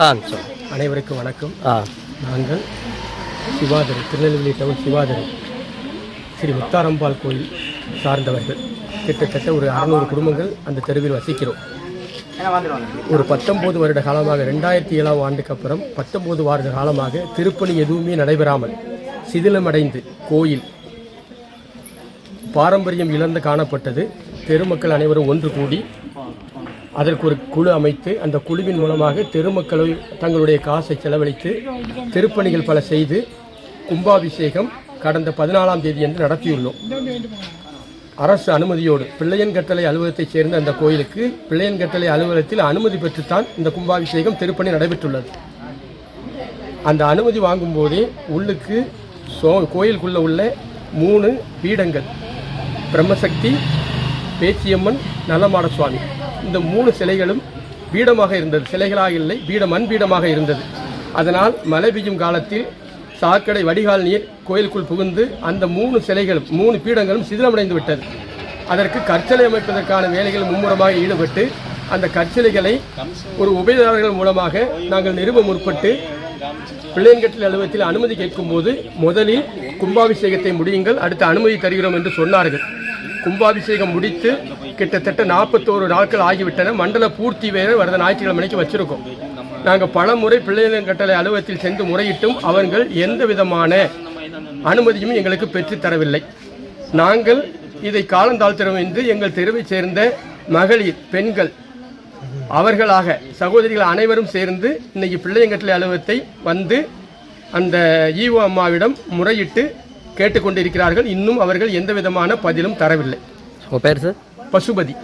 ஆ சொல்லு அனைவருக்கும் வணக்கம். ஆ. நாங்கள் சிவாதரி திருநெல்வேலி டவுன் சிவாதரி ஸ்ரீ முத்தாரம்பாள் கோயில் சார்ந்தவர்கள். கிட்டத்தட்ட ஒரு அறநூறு குடும்பங்கள் அந்த தெருவில் வசிக்கிறோம். ஒரு பத்தொன்பது வருட காலமாக ரெண்டாயிரத்தி ஏழாம் ஆண்டுக்கு அப்புறம் பத்தொன்பது வருட காலமாக திருப்பணி எதுவுமே நடைபெறாமல் சிதிலமடைந்து கோயில் பாரம்பரியம் இழந்து காணப்பட்டது. பெருமக்கள் அனைவரும் ஒன்று கூடி அதற்கு ஒரு குழு அமைத்து அந்த குழுவின் மூலமாக தெருமக்களை தங்களுடைய காசை செலவழித்து திருப்பணிகள் பல செய்து கும்பாபிஷேகம் கடந்த பதினாலாம் தேதி என்று நடத்தியுள்ளோம். அரசு அனுமதியோடு பிள்ளையன் கட்டளை அலுவலகத்தைச் சேர்ந்த அந்த கோயிலுக்கு பிள்ளையன் கட்டளை அலுவலகத்தில் அனுமதி பெற்றுத்தான் இந்த கும்பாபிஷேகம் திருப்பணி நடைபெற்றுள்ளது. அந்த அனுமதி வாங்கும்போதே உள்ளுக்கு சோ கோயிலுக்குள்ள உள்ள மூணு பீடங்கள். பிரம்மசக்தி பேச்சியம்மன் நல்லமாட சுவாமி. இந்த மூணு சிலைகளும் பீடமாக இருந்தது. சிலைகளாக இல்லை பீடம் மண் பீடமாக இருந்தது. அதனால் மழை பெய்யும் காலத்தில் சாக்கடை வடிகால் நீர் கோயிலுக்குள் புகுந்து அந்த மூணு சிலைகளும் மூணு பீடங்களும் சிதிலமடைந்து விட்டது. அதற்கு கற்சலை அமைப்பதற்கான வேலைகள் மும்முரமாக ஈடுபட்டு அந்த கற்சிலைகளை ஒரு உபயதாரர்கள் மூலமாக நாங்கள் நிறுவ முற்பட்டு பிள்ளையன்கட்டில் அலுவலகத்தில் அனுமதி கேட்கும்போது முதலில் கும்பாபிஷேகத்தை முடியுங்கள் அடுத்து அனுமதி தருகிறோம் என்று சொன்னார்கள். கும்பாபிஷேகம் முடித்து கிட்டத்தட்ட நாற்பத்தோரு நாட்கள் ஆகிவிட்டன. மண்டல பூர்த்தி வேற வரத ஞாயிற்றுக்கிழமைக்கு வச்சிருக்கோம். நாங்கள் பல முறை பிள்ளைகளின் கட்டளை அலுவலகத்தில் சென்று முறையிட்டும் அவர்கள் எந்த விதமான அனுமதியும் எங்களுக்கு பெற்றுத்தரவில்லை நாங்கள் இதை காலந்தாழ்த்திறோம் என்று எங்கள் தெருவைச் சேர்ந்த மகளிர் பெண்கள் அவர்களாக சகோதரிகள் அனைவரும் சேர்ந்து இன்னைக்கு பிள்ளையங்கட்டளை அலுவலகத்தை வந்து அந்த ஈவோ அம்மாவிடம் முறையிட்டு கேட்டுக்கொண்டிருக்கிறார்கள். இன்னும் அவர்கள் எந்த விதமான பதிலும் தரவில்லை. உங்கள் பேர் சார் பசுபதி.